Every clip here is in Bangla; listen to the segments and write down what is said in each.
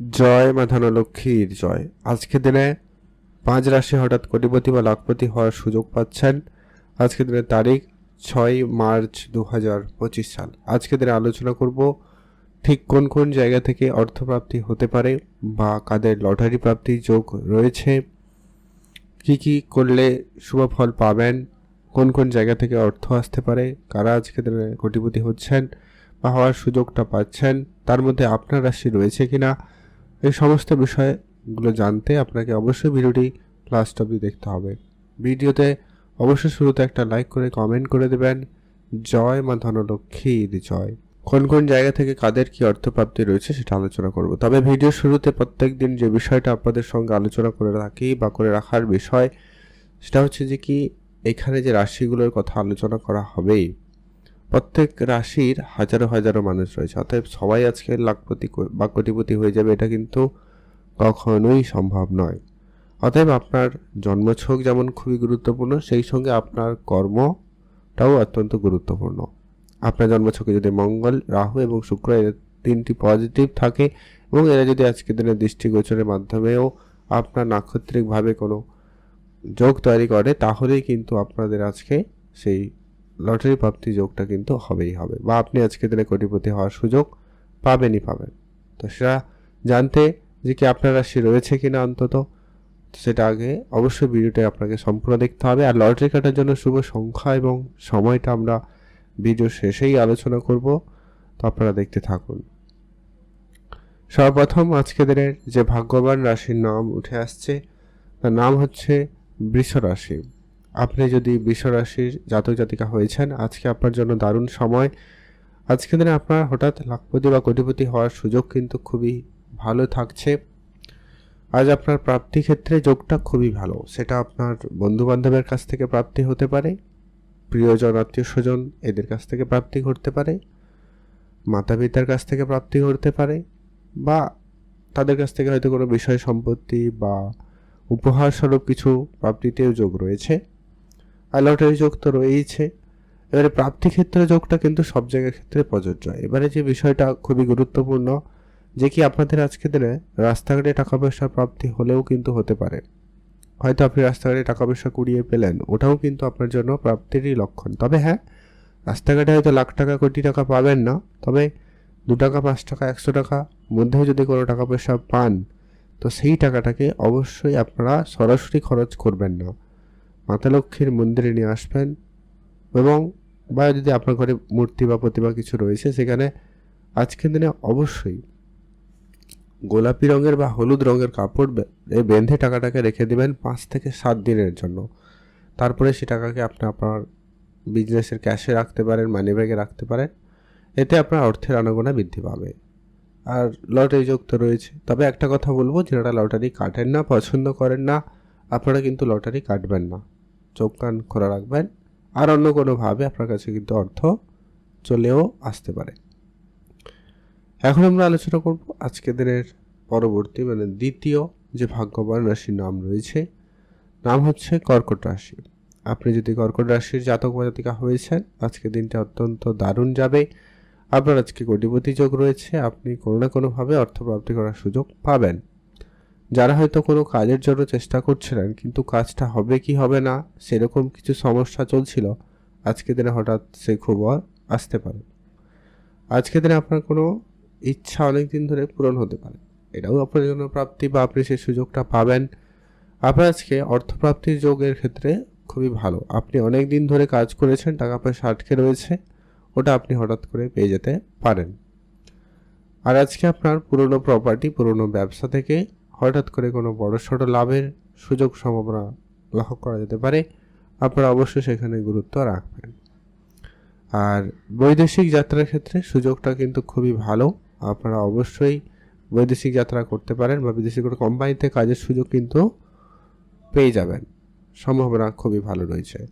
জয় মা ধনলক্ষ্মীর জয়। আজকে দিনে পাঁচ রাশি হঠাৎ কোটিপতি বা লাখপতি হওয়ার সুযোগ পাচ্ছেন। আজকে দিনের তারিখ ছয় মার্চ দু হাজার পঁচিশ সাল। আজকে দিনে আলোচনা করব ঠিক কোন কোন জায়গা থেকে অর্থপ্রাপ্তি হতে পারে বা কাদের লটারি প্রাপ্তির যোগ রয়েছে। কি কি করলে শুভ ফল পাবেন? কোন কোন জায়গা থেকে অর্থ আসতে পারে? কারা আজকে দিনে কোটিপতি হচ্ছেন বা হওয়ার সুযোগটা পাচ্ছেন? তার মধ্যে আপনার রাশি রয়েছে কিনা? এই সমস্ত বিষয়গুলো জানতে আপনাকে অবশ্যই ভিডিওটি লাস্ট অবধি দেখতে হবে। ভিডিওতে অবশ্যই শুরুতে একটা লাইক করে কমেন্ট করে দেবেন। জয় মা ধনলক্ষ্মীর জয়। কোন কোন জায়গা থেকে কাদের কি অর্থপ্রাপ্তি রয়েছে সেটা আলোচনা করব। তবে ভিডিও শুরুতে প্রত্যেক দিন যে বিষয়টা আপনাদের সঙ্গে আলোচনা করে রাখি বা করে রাখার বিষয়, সেটা হচ্ছে যে কি এখানে যে রাশিগুলোর কথা আলোচনা করা হবেই প্রত্যেক রাশির হাজারো হাজারো মানুষ রয়েছে। অতএব সবাই আজকে লাখপতি বা কোটিপতি হয়ে যাবে, এটা কিন্তু কখনোই সম্ভব নয়। অতএব আপনার জন্মছক যেমন খুবই গুরুত্বপূর্ণ, সেই সঙ্গে আপনার কর্মটাও অত্যন্ত গুরুত্বপূর্ণ। আপনার জন্মছকে যদি মঙ্গল, রাহু এবং শুক্র এর তিনটি পজিটিভ থাকে এবং এরা যদি আজকের দিনে দৃষ্টিগোচরের মাধ্যমেও আপনার নাক্ষত্রিকভাবে কোনো যোগ তৈরি করে, তাহলেই কিন্তু আপনাদের আজকে সেই লটারি প্রাপ্তি যোগটা কিন্তু হবেই হবে। বা আপনি আজকে দিনে কোটিপতি হওয়ার সুযোগ পাবেনই পাবেন। তো সেটা জানতে যে কি আপনার রাশি রয়েছে কিনা অন্তত, সেটা আগে অবশ্যই ভিডিওটা আপনাকে সম্পূর্ণ দেখতে হবে। আর লটারি কাটার জন্য শুভ সংখ্যা এবং সময়টা আমরা ভিডিও শেষেই আলোচনা করব। তো আপনারা দেখতে থাকুন। সর্বপ্রথম আজকে দিনের যে ভাগ্যবান রাশির নাম উঠে আসছে, তার নাম হচ্ছে বৃষ রাশি। আপনি যদি বিশ্বরাশির রাশির জাতক জাতিকা হয়েছেন, আজকে আপনার জন্য দারুণ সময়। আজকে দিনে আপনার হঠাৎ লাখপতি বা কোটিপতি হওয়ার সুযোগ কিন্তু খুবই ভালো থাকছে। আজ আপনার প্রাপ্তি ক্ষেত্রে যোগটা খুবই ভালো। সেটা আপনার বন্ধু বান্ধবের কাছ থেকে প্রাপ্তি হতে পারে, প্রিয়জন আত্মীয় স্বজন এদের কাছ থেকে প্রাপ্তি ঘটতে পারে মাতা পিতার কাছ থেকে প্রাপ্তি ঘটতে পারে, বা তাদের কাছ থেকে হয়তো কোনো বিষয় সম্পত্তি বা উপহার স্বরূপ কিছু প্রাপ্তিতেও যোগ রয়েছে। আর লটারি যোগ তো রয়েইছে। এবারে প্রাপ্তি ক্ষেত্রে যোগটা কিন্তু সব জায়গার ক্ষেত্রে প্রযোজ্য। এবারে যে বিষয়টা খুবই গুরুত্বপূর্ণ, যে কি আপনাদের আজকে দিনে রাস্তাঘাটে টাকা পয়সা প্রাপ্তি হলেও কিন্তু হতে পারে। হয়তো আপনি রাস্তাঘাটে টাকা পয়সা কুড়িয়ে পেলেন, ওটাও কিন্তু আপনার জন্য প্রাপ্তিরই লক্ষণ। তবে হ্যাঁ রাস্তাঘাটে হয়তো লাখ টাকা, কোটি টাকা পাবেন না। তবে দু টাকা, পাঁচ টাকা, একশো টাকা মধ্যেও যদি কোনো টাকা পয়সা পান, তো সেই টাকাটাকে অবশ্যই আপনারা সরাসরি খরচ করবেন না। মাতা লক্ষ্মীর মন্দিরে নিয়ে আসবেন এবং বা যদি আপনার ঘরে মূর্তি বা প্রতিমা কিছু রয়েছে, সেখানে আজকের দিনে অবশ্যই গোলাপি রঙের বা হলুদ রঙের কাপড় বেঁধে টাকাটাকে রেখে দেবেন পাঁচ থেকে সাত দিনের জন্য। তারপরে সে টাকাকে আপনি, আপনার বিজনেসের ক্যাশে রাখতে পারেন মানি ব্যাগে রাখতে পারেন। এতে আপনার অর্থের আনাগোনা বৃদ্ধি পাবে। আর লটারি যোগ তো রয়েছে। তবে একটা কথা বলব, যারা লটারি কাটেন না, পছন্দ করেন না, আপনারা কিন্তু লটারি কাটবেন না। চোখ কান খোলা রাখবেন। আর অন্য কোনোভাবে আপনার কাছে কিন্তু অর্থ চলেও আসতে পারে। এখন আমরা আলোচনা করব আজকের দিনের পরবর্তী মানে দ্বিতীয় যে ভাগ্যবান রাশির নাম রয়েছে, নাম হচ্ছে কর্কট রাশি। আপনি যদি কর্কট রাশির জাতক বা জাতিকা হয়েছেন আজকের দিনটা অত্যন্ত দারুণ যাবে। আপনার আজকে কোটিপতি যোগ রয়েছে, আপনি কোনো না কোনোভাবে অর্থপ্রাপ্তি করার সুযোগ পাবেন। যারা হয়তো কোনো কাজের জন্য চেষ্টা করছিলেন কিন্তু কাজটা হবে কি হবে না, সেরকম কিছু সমস্যা চলছিল, আজকের দিনে হঠাৎ সেই খবর আসতে পারে আজকের দিনে আপনার কোনো ইচ্ছা অনেক দিন ধরে পূরণ হতে পারে এটাও আপনার জন্য প্রাপ্তি বা আপনি সেই সুযোগটা পাবেন। আপনার আজকে অর্থপ্রাপ্তির যোগের ক্ষেত্রে খুবই ভালো। আপনি অনেক দিন ধরে কাজ করেছেন, টাকা পয়সা আটকে রয়েছে, ওটা আপনি হঠাৎ করে পেয়ে যেতে পারেন। আর আজকে আপনার পুরনো প্রপার্টি পুরনো ব্যবসা থেকে হঠাৎ করে কোনো বড় সড়ো লাভের সুযোগ সম্ভাবনা লক্ষ্য করা যেতে পারে, আপনারা অবশ্যই সেখানে গুরুত্ব রাখবেন। আর বৈদেশিক যাত্রার ক্ষেত্রে সুযোগটা কিন্তু খুবই ভালো। আপনারা অবশ্যই বৈদেশিক যাত্রা করতে পারেন বা বিদেশি কোনো কোম্পানিতে কাজের সুযোগ কিন্তু পেয়ে যাবেন। সম্ভাবনা খুবই ভালো রয়েছে।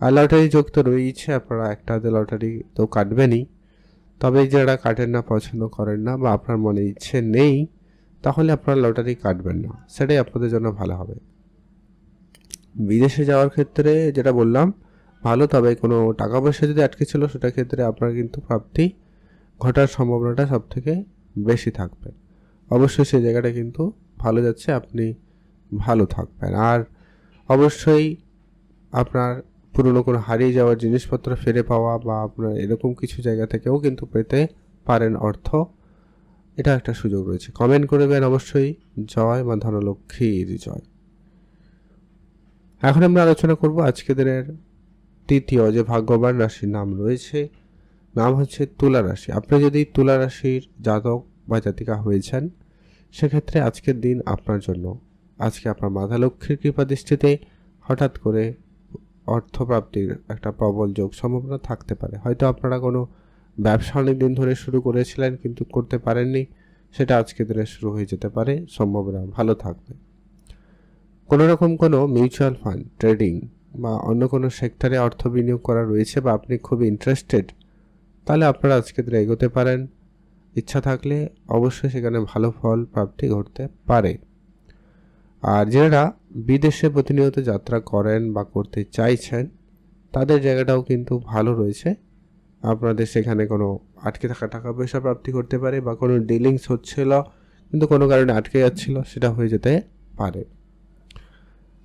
আর লটারি যোগ তো রয়েছে আপনারা একটা লটারি তো কাটবেনই। তবে যারা কাটেন না, পছন্দ করেন না বা আপনার মনে ইচ্ছে নেই তাহলে আপনারা লটারি কাটবেন না। সেটাই আপনাদের জন্য ভালো হবে। বিদেশে যাওয়ার ক্ষেত্রে যেটা বললাম, ভালো তবে কোনো টাকা পয়সা যদি আটকে ছিল সেটার ক্ষেত্রে আপনার কিন্তু প্রাপ্তি ঘটার সম্ভাবনাটা সব থেকে বেশি থাকবে। অবশ্যই সেই জায়গাটা কিন্তু ভালো যাচ্ছে, আপনি ভালো থাকবেন। আর অবশ্যই আপনার পুরনো কোনো হারিয়ে যাওয়ার জিনিসপত্র ফিরে পাওয়া বা আপনার এরকম কিছু জায়গা থেকেও কিন্তু পেতে পারেন অর্থ। এটা একটা সুযোগ রয়েছে। কমেন্ট করবেন অবশ্যই। জয় মা ধনলক্ষ্মীর জয়। এখন আমরা আলোচনা করব আজকে দিনের তৃতীয় যে ভাগ্যবান রাশির নাম রয়েছে, নাম হচ্ছে তুলা রাশি। আপনি যদি তুলা রাশির জাতক বা জাতিকা হয়েছেন সেক্ষেত্রে আজকের দিন আপনার জন্য, আজকে আপনার মাথা লক্ষ্মীর কৃপা দৃষ্টিতে হঠাৎ করে অর্থপ্রাপ্তির একটা প্রবল যোগ সম্ভাবনা থাকতে পারে। হয়তো আপনারা কোনো ব্যবসা অনেক দিন ধরে শুরু করেছিলেন কিন্তু করতে পারেননি। সেটা আজকে দিনে শুরু হয়ে যেতে পারে। সম্ভাবনা ভালো থাকবে। কোনো রকম কোনো মিউচুয়াল ফান্ড, ট্রেডিং বা অন্য কোনো সেক্টরে অর্থ বিনিয়োগ করা রয়েছে বা আপনি খুব ইন্টারেস্টেড, তাহলে আপনারা আজকে দিনে এগোতে পারেন। ইচ্ছা থাকলে অবশ্যই সেখানে ভালো ফল প্রাপ্তি ঘটতে পারে। আর যারা বিদেশে প্রতিনিয়ত যাত্রা করেন বা করতে চাইছেন, তাদের জায়গাটাও কিন্তু ভালো রয়েছে। আপনাদের সেখানে কোনো আটকে থাকা টাকা পয়সা প্রাপ্তি করতে পারে বা কোনো ডিলিংস হচ্ছিল, কিন্তু কোনো কারণে আটকে যাচ্ছিল, সেটা হয়ে যেতে পারে।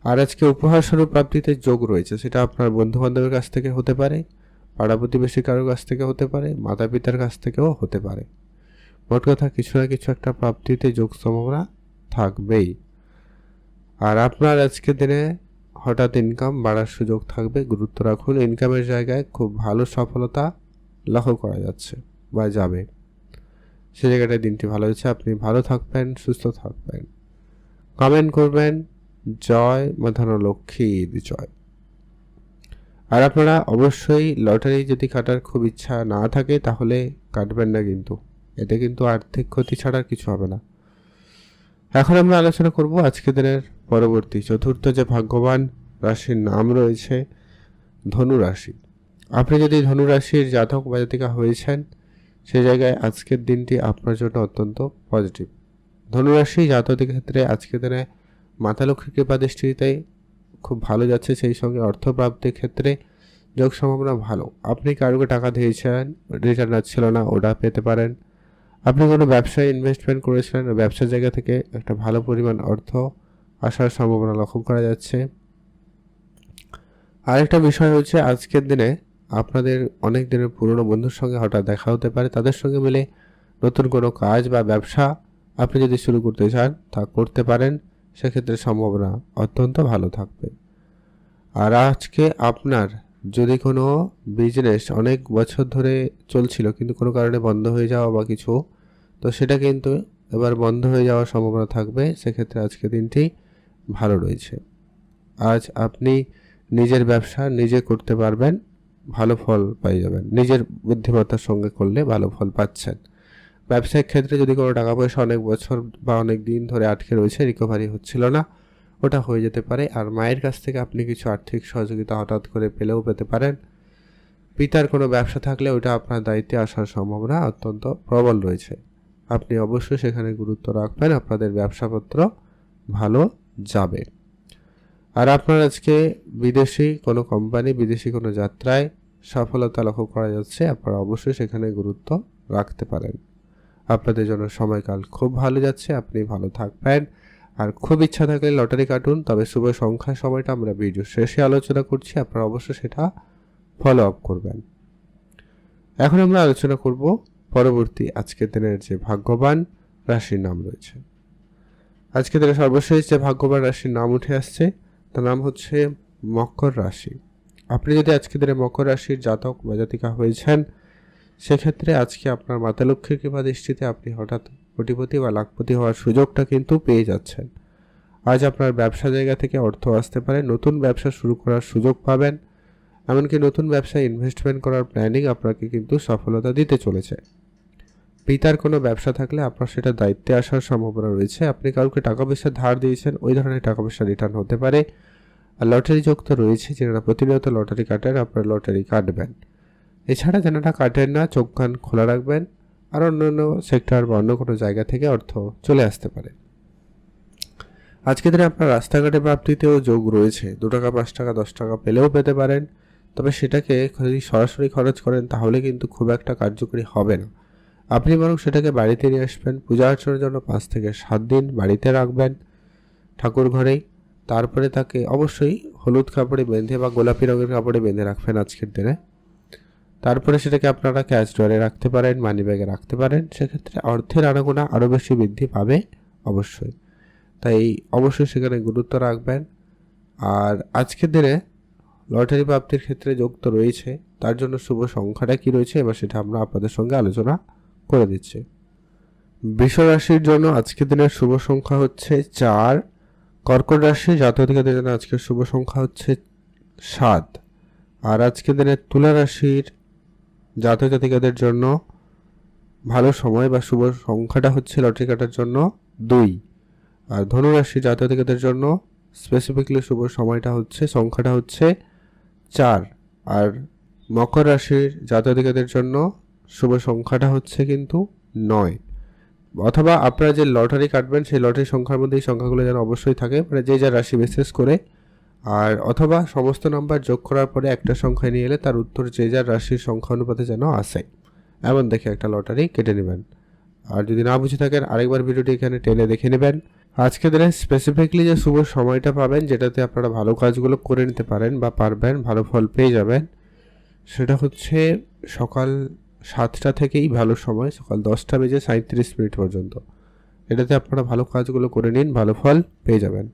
আর আজকে উপহার স্বরূপ প্রাপ্তিতে যোগ রয়েছে, সেটা আপনার বন্ধু বান্ধবের কাছ থেকে হতে পারে, পাড়া প্রতিবেশী কারোর কাছ থেকে হতে পারে মাতা পিতার কাছ থেকেও হতে পারে। মোট কথা কিছু না কিছু একটা প্রাপ্তিতে যোগ সম্ভাবনা থাকবেই। আর আপনার আজকে দিনে হঠাৎ ইনকাম বাড়ার সুযোগ থাকবে, গুরুত্ব রাখুন। ইনকামের জায়গায় খুব ভালো সফলতা লক্ষ্য করা যাচ্ছে বা যাবে। সে জায়গাটায় দিনটি ভালো হয়েছে। আপনি ভালো থাকবেন, সুস্থ থাকবেন। কমেন্ট করবেন, জয় মাধানো লক্ষ্মীর জয়। আর আপনারা অবশ্যই লটারি যদি কাটার খুব ইচ্ছা না থাকে, তাহলে কাটবেন না কিন্তু। এতে কিন্তু আর্থিক ক্ষতি ছাড়া কিছু হবে না। এখন আমরা আলোচনা করব আজকে দিনের পরবর্তী চতুর্থ যে ভাগ্যবান রাশির নাম রয়েছে, ধনু রাশি। আপনি যদি ধনু রাশির জাতক বা জাতিকা হয়েছেন, সে জায়গায় আজকের দিনটি আপনার জন্য অত্যন্ত পজিটিভ। ধনুরাশি জাতকের ক্ষেত্রে আজকের দিনে মাতা লক্ষ্মী কৃপা দৃষ্টিতে খুব ভালো যাচ্ছে। সেই সঙ্গে অর্থপ্রাপ্তির ক্ষেত্রে যোগ সম্ভাবনা ভালো। আপনি কারোকে টাকা দিয়েছেন রিটার্ন আসছিল না, ওটা পেতে পারেন। আপনি কোনো ব্যবসায় ইনভেস্টমেন্ট করেছিলেন, ব্যবসার জায়গা থেকে একটা ভালো পরিমাণ অর্থ আসার সম্ভাবনা লক্ষ্য করা যাচ্ছে। আরেকটা বিষয় হচ্ছে আজকের দিনে আপনাদের অনেক দিনের পুরনো বন্ধুর সঙ্গে হঠাৎ দেখা হতে পারে। তাদের সঙ্গে মিলে নতুন কোনো কাজ বা ব্যবসা আপনি যদি শুরু করতে চান তা করতে পারেন, সেক্ষেত্রে সম্ভাবনা অত্যন্ত ভালো থাকবে। আর আজকে আপনার যদি কোনো বিজনেস অনেক বছর ধরে চলছিল কিন্তু কোনো কারণে বন্ধ হয়ে যাওয়া বা কিছু, তো সেটা কিন্তু এবার বন্ধ হয়ে যাওয়ার সম্ভাবনা থাকবে। সেক্ষেত্রে আজকে দিনটি ভালো রয়েছে। আজ আপনি নিজের ব্যবসা নিজে করতে পারবেন। ভালো ফল পাই যাবেন। নিজের বুদ্ধিমত্তার সঙ্গে করলে ভালো ফল পাচ্ছেন। ব্যবসায়িক ক্ষেত্রে যদি কোনো টাকা পয়সা অনেক বছর বা অনেক দিন ধরে আটকে রয়েছে রিকভারি হচ্ছিল না, ওটা হয়ে যেতে পারে। আর মায়ের কাছ থেকে আপনি কিছু আর্থিক সহযোগিতা হঠাৎ করে পেলেও পেতে পারেন। পিতার কোনো ব্যবসা থাকলে ওটা আপনার দায়িত্বে আসার সম্ভাবনা অত্যন্ত প্রবল রয়েছে। আপনি অবশ্যই সেখানে গুরুত্ব রাখবেন, আপনাদের ব্যবসাপত্র ভালো যাবে। আর আপনার আজকে বিদেশি কোনো কোম্পানি, বিদেশি কোনো যাত্রায় সফলতা লক্ষ্য করা যাচ্ছে, আপনারা অবশ্যই সেখানে গুরুত্ব রাখতে পারেন। আপনাদের জন্য সময়কাল খুব ভালো যাচ্ছে, আপনি ভালো থাকবেন। আর খুব ইচ্ছা থাকলে লটারি কাটুন, তবে শুভ সংখ্যা সময়টা আমরা ভিডিও শেষে আলোচনা করছি, আপনারা অবশ্যই সেটা ফলো আপ করবেন। এখন আমরা আলোচনা করব পরবর্তী আজকের দিনের যে ভাগ্যবান রাশির নাম রয়েছে। আজকে দিনের সর্বশেষ যে ভাগ্যবান রাশির নাম উঠে আসছে তার নাম হচ্ছে মকর রাশি। আপনি যদি আজকে দিনে মকর রাশির জাতক বা জাতিকা হয়েছেন, সেক্ষেত্রে আজকে আপনার মাতা লক্ষ্মীর কৃপা দৃষ্টিতে আপনি হঠাৎ কোটিপতি বা লাখপতি হওয়ার সুযোগটা কিন্তু পেয়ে যাচ্ছেন। আজ আপনার ব্যবসা জায়গা থেকে অর্থ আসতে পারে, নতুন ব্যবসা শুরু করার সুযোগ পাবেন, এমনকি নতুন ব্যবসায় ইনভেস্টমেন্ট করার প্ল্যানিং আপনাকে কিন্তু সফলতা দিতে চলেছে। পিতার কোনো ব্যবসা থাকলে আপনার সেটা দায়িত্বে আসার সম্ভাবনা রয়েছে। আপনি কাউকে টাকা পয়সা ধার দিয়েছেন, ওই ধরনের টাকা পয়সা রিটার্ন হতে পারে। আর লটারি যোগ তো রয়েছে যারা প্রতিনিয়ত লটারি কাটেন, আপনার লটারি কাটবেন। এছাড়া যারা কাটেন না, চোখ কান খোলা রাখবেন, আর অন্যান্য সেক্টর বা অন্য কোনো জায়গা থেকে অর্থ চলে আসতে পারে। আজকে দিনে আপনার রাস্তাঘাটে প্রাপ্তিতেও যোগ রয়েছে। দু টাকা, পাঁচ টাকা, দশ টাকা পেলেও পেতে পারেন। তবে সেটাকে যদি সরাসরি খরচ করেন, তাহলে কিন্তু খুব একটা কার্যকরী হবে না। আপনি বরং সেটাকে বাড়িতে নিয়ে আসবেন, পূজা অর্চনার জন্য পাঁচ থেকে সাত দিন বাড়িতে রাখবেন ঠাকুর ঘরেই। তারপরে তাকে অবশ্যই হলুদ কাপড়ে বেঁধে বা গোলাপি রঙের কাপড়ে বেঁধে রাখবেন আজকের দিনে। তারপরে সেটাকে আপনারা ক্যাশ ড্রয়ারে রাখতে পারেন, মানি ব্যাগে রাখতে পারেন। সেক্ষেত্রে অর্থের আনাগোনা আরও বেশি বৃদ্ধি পাবে অবশ্যই। তাই অবশ্যই সেখানে গুরুত্ব রাখবেন। আর আজকের দিনে লটারি প্রাপ্তির ক্ষেত্রে যোগ তো রয়েছে, তার জন্য শুভ সংখ্যাটা কি রয়েছে এবার সেটা আমরা আপনাদের সঙ্গে আলোচনা করে দিচ্ছি। রাশির জন্য আজকের দিনের শুভ সংখ্যা হচ্ছে চার। কর্কট রাশি জাতকদের জন্য আজকের শুভ সংখ্যা হচ্ছে সাত। আর আজকের দিনে তুলা রাশির জাতক জাতিকাদের জন্য ভালো সময় বা শুভ সংখ্যাটা হচ্ছে লটারি কাটার জন্য দুই। আর ধনুরাশি জাতক জাতিকাদের জন্য স্পেসিফিকলি শুভ সময়টা হচ্ছে, সংখ্যাটা হচ্ছে চার। আর মকর রাশির জাতক জাতিকাদের জন্য শুভ সংখ্যাটা হচ্ছে কিন্তু নয়। অথবা আপনারা যে লটারি কাটবেন, সেই লটারি সংখ্যার মধ্যে এই সংখ্যাগুলো যেন অবশ্যই থাকে মানে যে যা রাশি বিশেষ করে। আর অথবা সমস্ত নাম্বার যোগ করার পরে একটা সংখ্যা নিয়ে এলে তার উত্তর যে যার রাশির সংখ্যা অনুপাতে যেন আসে। এমন দেখে একটা লটারি কেটে নেবেন। আর যদি না বুঝে থাকেন, আরেকবার ভিডিওটি এখানে টেনে দেখে নেবেন। আজকে দিনে স্পেসিফিকলি যে শুভ সময়টা পাবেন, যেটাতে আপনারা ভালো কাজগুলো করে নিতে পারেন বা পারবেন, ভালো ফল পেয়ে যাবেন, সেটা হচ্ছে সকাল সাতটা থেকেই ভালো সময়, সকাল দশটা বেজে সাঁত্রিশ মিনিট পর্যন্ত। এটাতে আপনারা ভালো কাজগুলো করে নিন, ভালো ফল পেয়ে যাবেন।